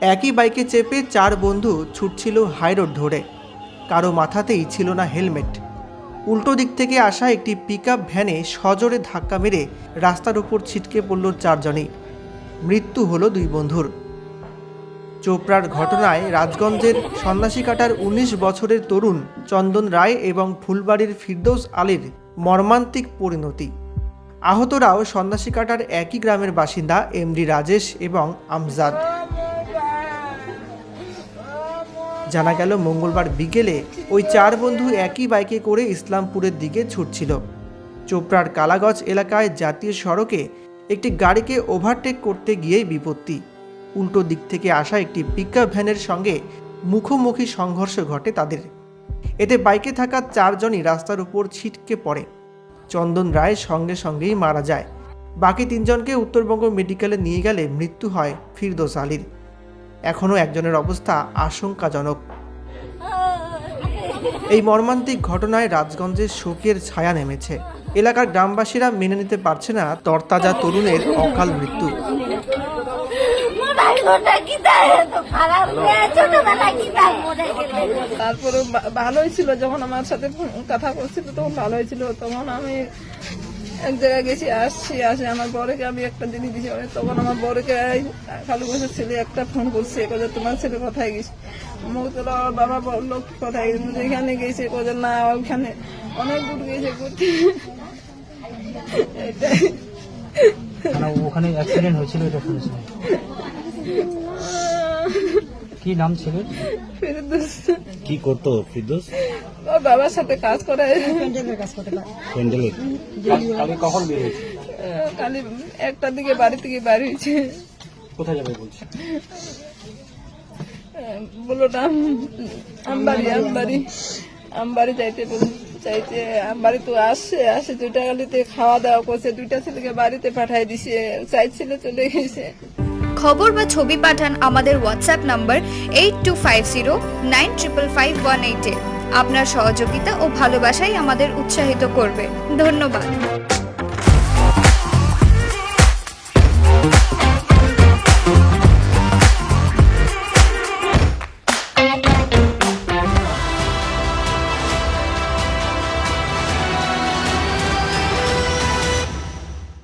একই বাইকে চেপে চার বন্ধু ছুটছিল হাইরোড ধরে। কারও মাথাতেই ছিল না হেলমেট। উল্টো দিক থেকে আসা একটি পিকআপ ভ্যানে সজোরে ধাক্কা মেরে রাস্তার উপর ছিটকে পড়ল চারজনই। মৃত্যু হলো দুই বন্ধুর। চোপড়ার ঘটনায় রাজগঞ্জের সন্ন্যাসীকাটার উনিশ বছরের তরুণ চন্দন রায় এবং ফুলবাড়ির ফিরদৌস আলীর মর্মান্তিক পরিণতি। আহতরাও সন্ন্যাসীকাটার একই গ্রামের বাসিন্দা এমডি রাজেশ এবং আমজাদ। জানা গেল, মঙ্গলবার বিকেলে ওই চার বন্ধু একই বাইকে করে ইসলামপুরের দিকে ছুটছিল। চোপড়ার কালাগজ এলাকায় জাতীয় সড়কে একটি গাড়িকে ওভারটেক করতে গিয়েই বিপত্তি। উল্টো দিক থেকে আসা একটি পিকআপ ভ্যানের সঙ্গে মুখোমুখি সংঘর্ষ ঘটে তাদের। এতে বাইকে থাকা চারজনই রাস্তার উপর ছিটকে পড়ে। চন্দন রায় সঙ্গে সঙ্গেই মারা যায়। বাকি তিনজনকে উত্তরবঙ্গ মেডিকেলে নিয়ে গেলে মৃত্যু হয় ফিরদোস আলীর। এখনও একজনের অবস্থা আশঙ্কাজনক। এই মর্মান্তিক ঘটনায় রাজগঞ্জের শোকের ছায়া নেমেছে। এলাকার গ্রামবাসীরা মেনে নিতে পারছে না তরতাজা তরুণের অকাল মৃত্যু। জীবনটা তারপরে ভালোই ছিল যখন আমার সাথে কথা করছিল তখন ভালোই ছিল তখন আমি এক জায়গায় গেছি, আসছি, আসে আমার বরকে আমি একটা জিনিস দিছি ওরে তখন আমার বরকে কালু বছর ছেলে একটা ফোন করছে কোথায় তোমার ছেলে কোথায় গেছে? মুখ তোলা ওর বাবা বলল কোথায় গেছে? এখানে গেছে। কোথায় না ওখানে অনেক দূর গেছে ঘুরতে। মানে ওখানে অ্যাক্সিডেন্ট হয়েছিল এটা শুনেছিলাম কি নাম ছিল? ফেরদৌস। কি করতো ফিরদোস? ওর বাবার সাথে কাজ করে। প্যান্ডেলে কালকে কখন বেরিয়েছে কালি একটা দিকে বাড়ি থেকে বাড়ি হয়েছে। কোথায় যাবে বলছে? বলল না আমবাড়ি আমবাড়ি। আমবাড়ি যাইতে বল- চাইতে আমবাড়ি তো আসছে আসে দুইটা গালিতে খাওয়া দাওয়া করছে। দুইটা ছেলেকে বাড়িতে পাঠাই দিছে। চাই ছেলে চলে গেছে। খবর বা ছবি পাঠান আমাদের WhatsApp number eight two five zero nine triple five one এইটে আপনার সহযোগিতা ও ভালোবাসাই আমাদের উৎসাহিত করবে। ধন্যবাদ।